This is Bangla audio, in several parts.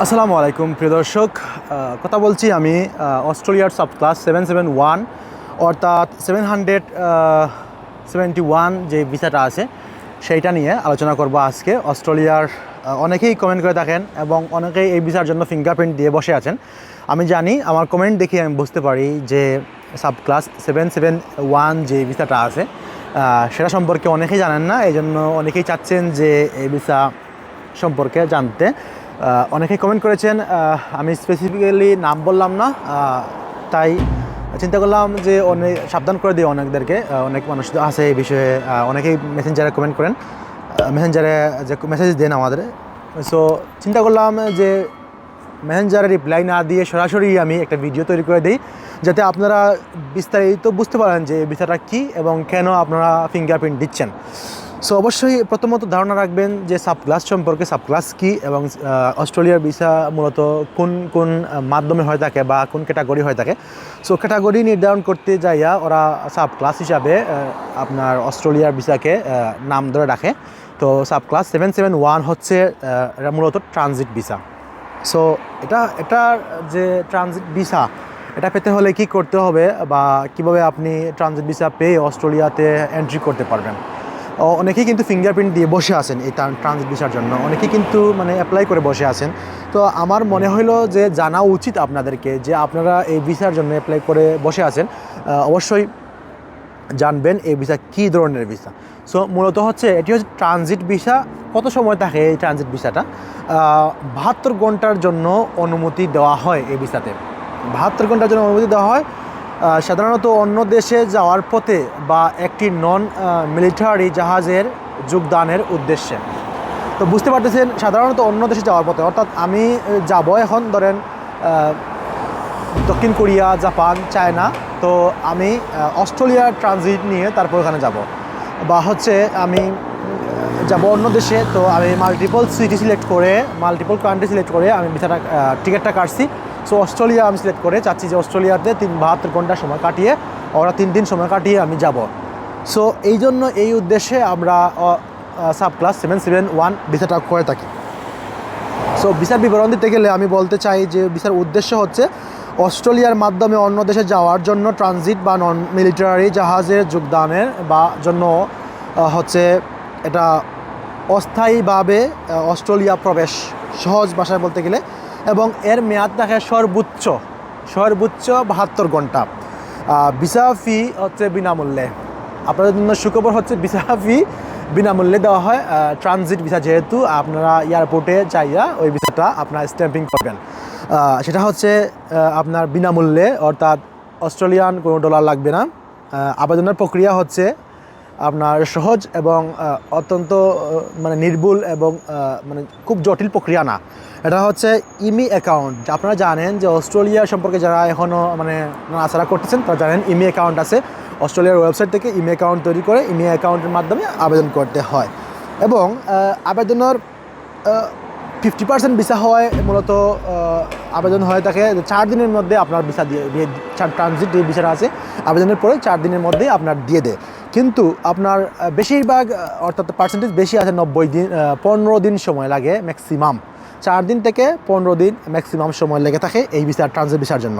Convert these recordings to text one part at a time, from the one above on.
আসসালামু আলাইকুম, প্রিয় দর্শক। কথা বলছি আমি অস্ট্রেলিয়ার sub class seven seven one, অর্থাৎ সেভেন হান্ড্রেড সেভেন্টি ওয়ান যে ভিসাটা আছে, সেইটা নিয়ে আলোচনা করব আজকে। অস্ট্রেলিয়ার অনেকেই কমেন্ট করে থাকেন এবং অনেকেই এই ভিসার জন্য ফিঙ্গারপ্রিন্ট দিয়ে বসে আছেন। আমি জানি, আমার কমেন্ট দেখে আমি বুঝতে পারি যে sub class seven seven one যে ভিসাটা আছে সেটা সম্পর্কে অনেকেই জানেন না এই জন্য অনেকেই চাচ্ছেন যে এই ভিসা সম্পর্কে জানতে। অনেকে কমেন্ট করেছেন আমি স্পেসিফিক্যালি নাম বললাম না তাই চিন্তা করলাম যে অনেক, সাবধান করে দিই অনেকদেরকে অনেক মানুষ আছে এই বিষয়ে অনেকেই মেসেঞ্জারে কমেন্ট করেন মেসেঞ্জারে যে মেসেজ দেন আমাদের। সো চিন্তা করলাম যে মেসেঞ্জারে রিপ্লাই না দিয়ে সরাসরি আমি একটা ভিডিও তৈরি করে দিই, যাতে আপনারা বিস্তারিত বুঝতে পারেন যে বিষয়টা কী এবং কেন আপনারা ফিঙ্গারপ্রিন্ট দিচ্ছেন। সো অবশ্যই প্রথমত ধারণা রাখবেন যে সাব ক্লাস সম্পর্কে সাব ক্লাস কী এবং অস্ট্রেলিয়ার ভিসা মূলত কোন কোন মাধ্যমে হয়ে থাকে বা কোন ক্যাটাগরি হয়ে থাকে। সো ক্যাটাগরি নির্ধারণ করতে যাইয়া ওরা সাব ক্লাস হিসাবে আপনার অস্ট্রেলিয়ার ভিসাকে নাম ধরে রাখে। তো sub class seven seven one হচ্ছে মূলত ট্রানজিট ভিসা সো এটা এটার যে ট্রানজিট ভিসা এটা পেতে হলে কি করতে হবে বা কীভাবে আপনি ট্রানজিট ভিসা পেয়ে অস্ট্রেলিয়াতে এন্ট্রি করতে পারবেন? অনেকেই কিন্তু ফিঙ্গারপ্রিন্ট দিয়ে বসে আছেন এই ট্রানজিট ভিসার জন্য। অনেকেই কিন্তু মানে অ্যাপ্লাই করে বসে আছেন। তো আমার মনে হলো যে জানা উচিত আপনাদেরকে যে আপনারা এই ভিসার জন্য অ্যাপ্লাই করে বসে আছেন। অবশ্যই জানবেন এই ভিসা কী ধরনের ভিসা সো মূলত হচ্ছে এটি হচ্ছে ট্রানজিট ভিসা কত সময় থাকে এই ট্রানজিট ভিসাটা বাহাত্তর ঘণ্টার জন্য অনুমতি দেওয়া হয় এই ভিসাতে বাহাত্তর ঘণ্টার জন্য অনুমতি দেওয়া হয় সাধারণত অন্য দেশে যাওয়ার পথে বা একটি নন মিলিটারি জাহাজের যোগদানের উদ্দেশ্যে। তো বুঝতে পারতেছেন, সাধারণত অন্য দেশে যাওয়ার পথে, অর্থাৎ আমি যাব এখন, ধরেন দক্ষিণ কোরিয়া, জাপান, চায়না, তো আমি অস্ট্রেলিয়ার ট্রানজিট নিয়ে তারপর ওখানে যাব। বা হচ্ছে আমি যাব অন্য দেশে, তো আমি মাল্টিপল সিটি সিলেক্ট করে মাল্টিপল কান্ট্রি সিলেক্ট করে আমি ভিসাটা টিকিটটা কাটছি। সো অস্ট্রেলিয়া আমি সিলেক্ট করে চাচ্ছি যে অস্ট্রেলিয়াতে তিন বাহাত্তর ঘণ্টা সময় কাটিয়ে, ওরা তিন দিন সময় কাটিয়ে আমি যাব। সো এই জন্য এই উদ্দেশ্যে আমরা sub class seven seven one ভিসাটা করে থাকি। সো ভিসার বিবরণ দিতে গেলে আমি বলতে চাই যে ভিসার উদ্দেশ্য হচ্ছে অস্ট্রেলিয়ার মাধ্যমে অন্য দেশে যাওয়ার জন্য ট্রানজিট বা নন মিলিটারি জাহাজের যোগদানের বা জন্য হচ্ছে এটা অস্থায়ীভাবে অস্ট্রেলিয়া প্রবেশ সহজ ভাষায় বলতে গেলে এবং এর মেয়াদ থাকে সর্বোচ্চ সর্বোচ্চ বাহাত্তর ঘণ্টা। ভিসা ফি হচ্ছে বিনামূল্যে। আপনাদের জন্য সুখবর হচ্ছে ভিসা ফি বিনামূল্যে দেওয়া হয়। ট্রানজিট ভিসা যেহেতু, আপনারা এয়ারপোর্টে চাইয়া ওই ভিসাটা আপনার স্ট্যাম্পিং করবেন। সেটা হচ্ছে আপনার বিনামূল্যে, অর্থাৎ অস্ট্রেলিয়ান কোনো ডলার লাগবে না। আবেদনের প্রক্রিয়া হচ্ছে আপনার সহজ এবং অত্যন্ত মানে নির্ভুল এবং মানে খুব জটিল প্রক্রিয়া না। এটা হচ্ছে ইমি অ্যাকাউন্ট। আপনারা জানেন যে অস্ট্রেলিয়া সম্পর্কে যারা এখনও মানে আশারা করতেছেন, তারা জানেন ইমি অ্যাকাউন্ট আছে। অস্ট্রেলিয়ার ওয়েবসাইট থেকে ইমি অ্যাকাউন্ট তৈরি করে ইমি অ্যাকাউন্টের মাধ্যমে আবেদন করতে হয়। এবং আবেদনের ফিফটি পার্সেন্ট ভিসা হওয়ায় মূলত আবেদন হয়ে থাকে চার দিনের মধ্যে আপনার ভিসা দিয়ে ট্রানজিট যে ভিসাটা আছে। আবেদনের পরে চার দিনের মধ্যেই আপনার দিয়ে দেয়। কিন্তু আপনার বেশিরভাগ অর্থাৎ পার্সেন্টেজ বেশি আছে নব্বই দিন পনেরো দিন সময় লাগে ম্যাক্সিমাম চার দিন থেকে পনেরো দিন ম্যাক্সিমাম সময় লেগে থাকে এই ভিসার ট্রানজিট ভিসার জন্য।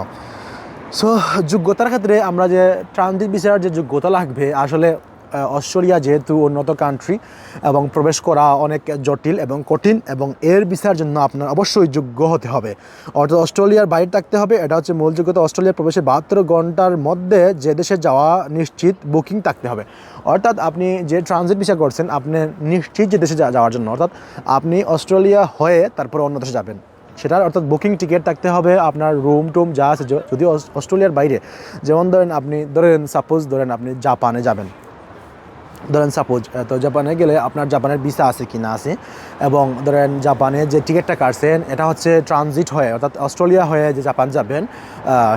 সো যোগ্যতার ক্ষেত্রে আমরা যে ট্রানজিট ভিসার যে যোগ্যতা লাগবে, আসলে অস্ট্রেলিয়া যেহেতু উন্নত কান্ট্রি এবং প্রবেশ করা অনেক জটিল এবং কঠিন এবং এর ভিসার জন্য আপনার অবশ্যই যোগ্য হতে হবে। অর্থাৎ অস্ট্রেলিয়ার বাইরে থাকতে হবে, এটা হচ্ছে মূল যোগ্যতা। অস্ট্রেলিয়ার প্রবেশে বাহাত্তর ঘণ্টার মধ্যে যে দেশে যাওয়া নিশ্চিত বুকিং থাকতে হবে। অর্থাৎ আপনি যে ট্রানজিট ভিসা করছেন, আপনি নিশ্চিত যে দেশে যাওয়ার জন্য। অর্থাৎ আপনি অস্ট্রেলিয়া হয়ে তারপরে অন্য দেশে যাবেন। সেটার অর্থাৎ বুকিং টিকিট থাকতে হবে, আপনার রুম টুম যা আছে যদি অস- অস্ট্রেলিয়ার বাইরে। যেমন ধরেন আপনি, ধরেন সাপোজ ধরেন আপনি জাপানে যাবেন। ধরেন সাপোজ তো জাপানে গেলে আপনার জাপানের ভিসা আছে কি না আছে? এবং ধরেন জাপানে যে টিকিটটা কাটছেন, এটা হচ্ছে ট্রানজিট হয়ে, অর্থাৎ অস্ট্রেলিয়া হয়ে যে জাপান যাবেন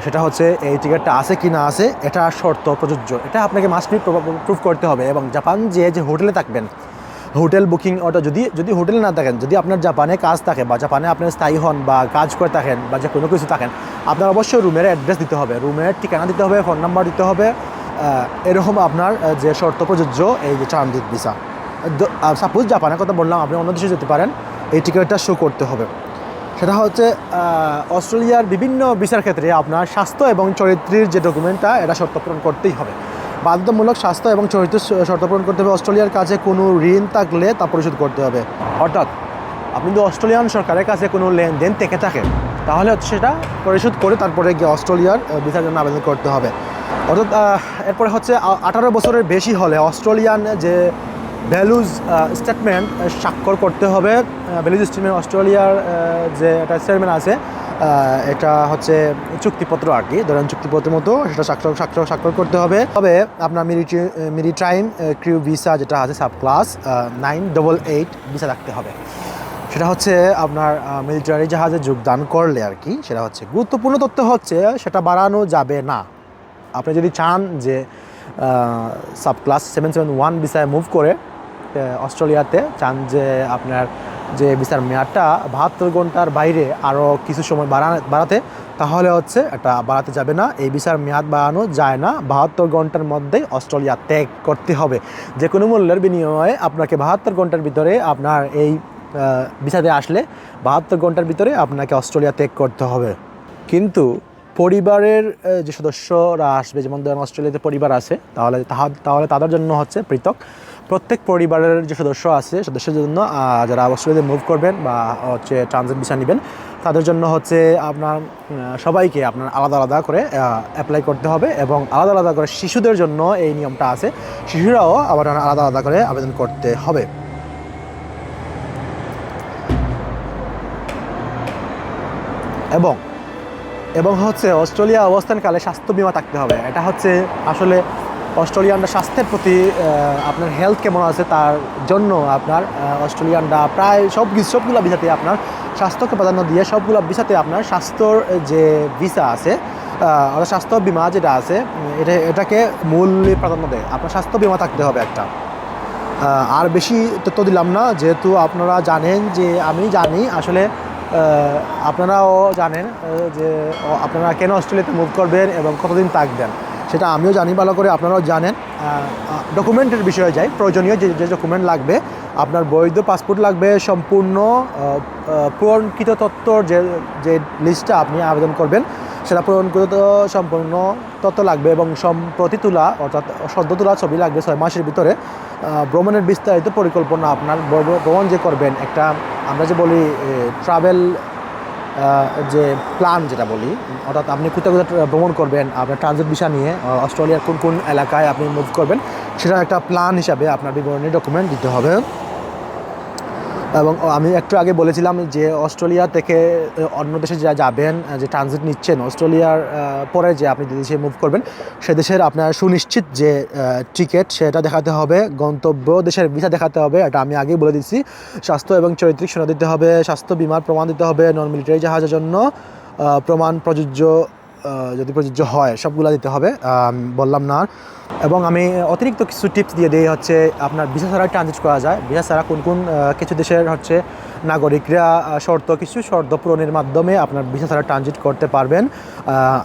সেটা হচ্ছে এই টিকিটটা আছে কি না আছে, এটা শর্ত প্রযোজ্য। এটা আপনাকে মাস্টলি প্রুভ করতে হবে এবং জাপান যে যে হোটেলে থাকবেন, হোটেল বুকিং ওটা যদি যদি হোটেলে না থাকেন, যদি আপনার জাপানে কাজ থাকে বা জাপানে আপনার স্থায়ী হন বা কাজ করে থাকেন বা যে কোনো কিছু থাকেন, আপনার অবশ্যই রুমের অ্যাড্রেস দিতে হবে। রুমের ঠিকানা দিতে হবে ফোন নাম্বার দিতে হবে এরকম আপনার যে শর্ত প্রযোজ্য, এই যে ট্রানজিট ভিসা। সাপোজ জাপানের কথা বললাম, আপনি অন্য দেশে যেতে পারেন, এই টিকিটটা শো করতে হবে। সেটা হচ্ছে অস্ট্রেলিয়ার বিভিন্ন ভিসার ক্ষেত্রে আপনার স্বাস্থ্য এবং চরিত্রের যে ডকুমেন্টটা এটা শর্ত পূরণ করতেই হবে। বাধ্যতামূলক স্বাস্থ্য এবং চরিত্র শর্ত পূরণ করতে হবে। অস্ট্রেলিয়ার কাছে কোনো ঋণ থাকলে তা পরিশোধ করতে হবে। অর্থাৎ, আপনি যদি অস্ট্রেলিয়ান সরকারের কাছে কোনো লেনদেন থেকে থাকে, তাহলে সেটা পরিশোধ করে তারপরে গিয়ে অস্ট্রেলিয়ার ভিসার জন্য আবেদন করতে হবে। অর্থাৎ এরপরে হচ্ছে আঠারো বছরের বেশি হলে অস্ট্রেলিয়ান যে ভ্যালুজ স্টেটমেন্ট স্বাক্ষর করতে হবে ভ্যালুজ স্টেটমেন্ট অস্ট্রেলিয়ার যে একটা স্টেটমেন্ট আছে এটা হচ্ছে চুক্তিপত্র আর কি, ধরেন চুক্তিপত্রের মতো সেটা স্বাক্ষর স্বাক্ষর স্বাক্ষর করতে হবে। তবে আপনার মিলিটারি মিলিটাইম ক্রিউ ভিসা যেটা আছে sub class nine double eight visa রাখতে হবে। সেটা হচ্ছে আপনার মিলিটারি জাহাজে যোগদান করলে আর কি, সেটা হচ্ছে। গুরুত্বপূর্ণ তথ্য হচ্ছে, সেটা বাড়ানো যাবে না। আপনি যদি চান যে sub class seven seven one ভিসায় মুভ করে অস্ট্রেলিয়াতে, চান যে আপনার যে ভিসার মেয়াদটা বাহাত্তর ঘণ্টার বাইরে আরও কিছু সময় বাড়া, বাড়াতে, তাহলে হচ্ছে এটা বাড়াতে যাবে না। এই ভিসার মেয়াদ বাড়ানো যায় না। বাহাত্তর ঘণ্টার মধ্যেই অস্ট্রেলিয়া ত্যাগ করতে হবে। যে কোনো মূল্যের বিনিময়ে আপনাকে বাহাত্তর ঘণ্টার ভিতরে আপনার এই ভিসাতে আসলে বাহাত্তর ঘণ্টার ভিতরে আপনাকে অস্ট্রেলিয়া ত্যাগ করতে হবে। কিন্তু পরিবারের যে সদস্যরা আসবে, যেমন ধরেন অস্ট্রেলিয়াতে পরিবার আছে, তাহলে তাহা- তাহলে তাদের জন্য হচ্ছে পৃথক। প্রত্যেক পরিবারের যে সদস্য আছে সদস্যের জন্য যারা অস্ট্রেলিয়াতে মুভ করবেন বা হচ্ছে ট্রানজিট ভিসা নেবেন, তাদের জন্য হচ্ছে আপনার সবাইকে আপনার আলাদা আলাদা করে অ্যাপ্লাই করতে হবে এবং আলাদা আলাদা করে শিশুদের জন্য এই নিয়মটা আছে। শিশুরাও আবার আলাদা আলাদা করে আবেদন করতে হবে। এবং এবং হচ্ছে অস্ট্রেলিয়া অবস্থানকালে স্বাস্থ্য বিমা থাকতে হবে। এটা হচ্ছে আসলে অস্ট্রেলিয়ানরা স্বাস্থ্যের প্রতি আপনার হেলথ কেমন আছে তার জন্য আপনার অস্ট্রেলিয়ানরা প্রায় সব সবগুলো ভিসাতে আপনার স্বাস্থ্যকে প্রাধান্য দিয়ে সবগুলো ভিসাতে আপনার স্বাস্থ্যর যে ভিসা আছে অর্থাৎ স্বাস্থ্য বিমা যেটা আছে এটা, এটাকে মূল প্রাধান্য দেয়। আপনার স্বাস্থ্য বিমা থাকতে হবে একটা। আর বেশি তথ্য দিলাম না, যেহেতু আপনারা জানেন যে আমি জানি আসলে আপনারাও জানেন যে আপনারা কেন অস্ট্রেলিয়াতে মুভ করবেন এবং কতদিন থাকবেন? সেটা আমিও জানি, ভালো করে আপনারাও জানেন। ডকুমেন্টের বিষয়ে যাই, প্রয়োজনীয় যে যে ডকুমেন্ট লাগবে, আপনার বৈধ পাসপোর্ট লাগবে, সম্পূর্ণ পূরণকৃত তথ্যর যে যে লিস্টটা আপনি আবেদন করবেন সেটা পূরণকৃত সম্পূর্ণ তথ্য লাগবে এবং সম্প্রতি তোলা, অর্থাৎ সদ্য তোলা ছবি লাগবে ছয় মাসের ভিতরে। ভ্রমণের বিস্তারিত পরিকল্পনা আপনার ভ্রমণ যে করবেন, একটা আমরা যে বলি ট্রাভেল যে প্ল্যান যেটা বলি, অর্থাৎ আপনি কোথায় কোথায় ভ্রমণ করবেন, আপনার ট্রানজিট ভিসা নিয়ে অস্ট্রেলিয়ার কোন কোন এলাকায় আপনি মুভ করবেন সেটা একটা প্ল্যান হিসাবে আপনার বিবরণী ডকুমেন্ট দিতে হবে। এবং আমি একটু আগে বলেছিলাম যে অস্ট্রেলিয়া থেকে অন্য দেশে যা যাবেন যে ট্রানজিট নিচ্ছেন, অস্ট্রেলিয়ার পরে যে আপনি যে দেশে মুভ করবেন, সে দেশের আপনার সুনিশ্চিত যে টিকিট সেটা দেখাতে হবে, গন্তব্য দেশের ভিসা দেখাতে হবে, এটা আমি আগেই বলে দিচ্ছি স্বাস্থ্য এবং চরিত্রিক সনদ দিতে হবে, স্বাস্থ্য বিমার প্রমাণ দিতে হবে নন মিলিটারি জাহাজের জন্য প্রমাণ প্রযোজ্য যদি প্রযোজ্য হয়, সবগুলো দিতে হবে বললাম না। এবং আমি অতিরিক্ত কিছু টিপস দিয়ে দিই হচ্ছে আপনার ভিসা ছাড়া ট্রানজিট করা যায়। ভিসা ছাড়া কোন কোন কিছু দেশের হচ্ছে নাগরিকরা শর্ত, কিছু শর্ত পূরণের মাধ্যমে আপনার ভিসা ছাড়া ট্রানজিট করতে পারবেন।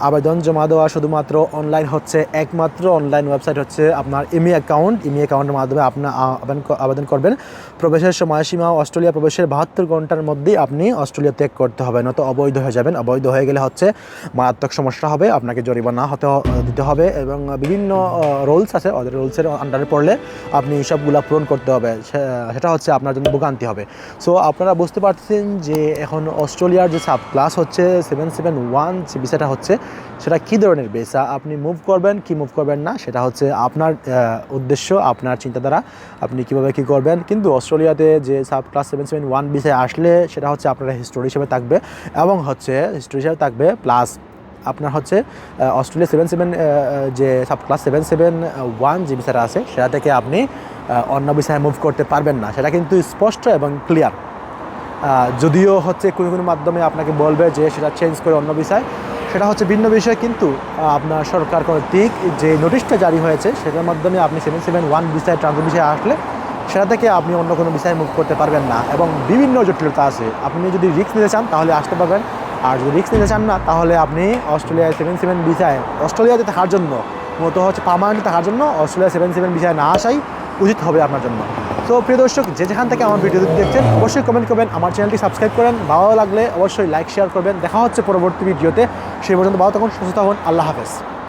আবেদন জমা দেওয়া শুধুমাত্র অনলাইন হচ্ছে, একমাত্র অনলাইন ওয়েবসাইট হচ্ছে আপনার ইমি অ্যাকাউন্ট ইমি অ্যাকাউন্টের মাধ্যমে আপনার আবেদন করবেন। প্রবেশের সময়সীমা অস্ট্রেলিয়া প্রবেশের বাহাত্তর ঘণ্টার মধ্যেই আপনি অস্ট্রেলিয়া ত্যাগ করতে হবে, নয়তো অবৈধ হয়ে যাবেন। অবৈধ হয়ে গেলে হচ্ছে মারাত্মক সমস্যা হবে, আপনাকে জরিমানা হতে, দিতে হবে এবং বিভিন্ন রুলস আছে ওদের রুলসের আন্ডারে পড়লে আপনি সবগুলা পূরণ করতে হবে। সেটা হচ্ছে আপনার জন্য ভোগান্তি হবে। সো আপনারা বুঝতে পারছেন যে এখন অস্ট্রেলিয়ার যে সাব ক্লাস হচ্ছে সেভেন সেভেন ওয়ান যে ভিসাটা হচ্ছে, সেটা কী ধরনের ভিসা আপনি মুভ করবেন, কি মুভ করবেন না, সেটা হচ্ছে আপনার উদ্দেশ্য, আপনার চিন্তাধারা, আপনি কীভাবে কী করবেন। কিন্তু অস্ট্রেলিয়াতে যে sub class seven seven one ভিসায় আসলে সেটা হচ্ছে আপনার হিস্টোরি হিসেবে থাকবে এবং হচ্ছে হিস্টোরি হিসেবে থাকবে প্লাস আপনার হচ্ছে অস্ট্রেলিয়া সেভেন সেভেন যে sub class seven seven one যে ভিসাটা আছে, সেটা থেকে আপনি অন্য ভিসায় মুভ করতে পারবেন না। সেটা কিন্তু স্পষ্ট এবং ক্লিয়ার যদিও হচ্ছে কোনো কোনো মাধ্যমে আপনাকে বলবে যে সেটা চেঞ্জ করে অন্য বিষয়, সেটা হচ্ছে ভিন্ন বিষয়, কিন্তু আপনার সরকার কর্তৃক যে নোটিশটা জারি হয়েছে, সেটার মাধ্যমে আপনি সেভেন সেভেন ওয়ান বিষয়ে ট্রান্সফার বিষয়ে আসলে, সেটা থেকে আপনি অন্য কোনো বিষয়ে মুভ করতে পারবেন না। এবং বিভিন্ন জটিলতা আছে। আপনি যদি রিস্ক নিতে চান, তাহলে আসতে পারবেন। আর যদি রিক্স নিতে চান না, তাহলে আপনি অস্ট্রেলিয়ায় সেভেন সেভেন বিছায় অস্ট্রেলিয়াতে থাকার জন্য, মূলত হচ্ছে পার্মানেন্ট থাকার জন্য অস্ট্রেলিয়া সেভেন সেভেন বিছায় না আসাই উচিত হবে আপনার জন্য। তো প্রিয় দর্শক, যে যেখান থেকে আমার ভিডিও দেখছেন, অবশ্যই কমেন্ট করবেন, আমার চ্যানেলটি সাবস্ক্রাইব করেন, ভালো লাগলে অবশ্যই লাইক শেয়ার করবেন। দেখা হচ্ছে পরবর্তী ভিডিওতে সেই পর্যন্ত ভালো তখন সুস্থ থাকুন, আল্লাহ হাফেজ।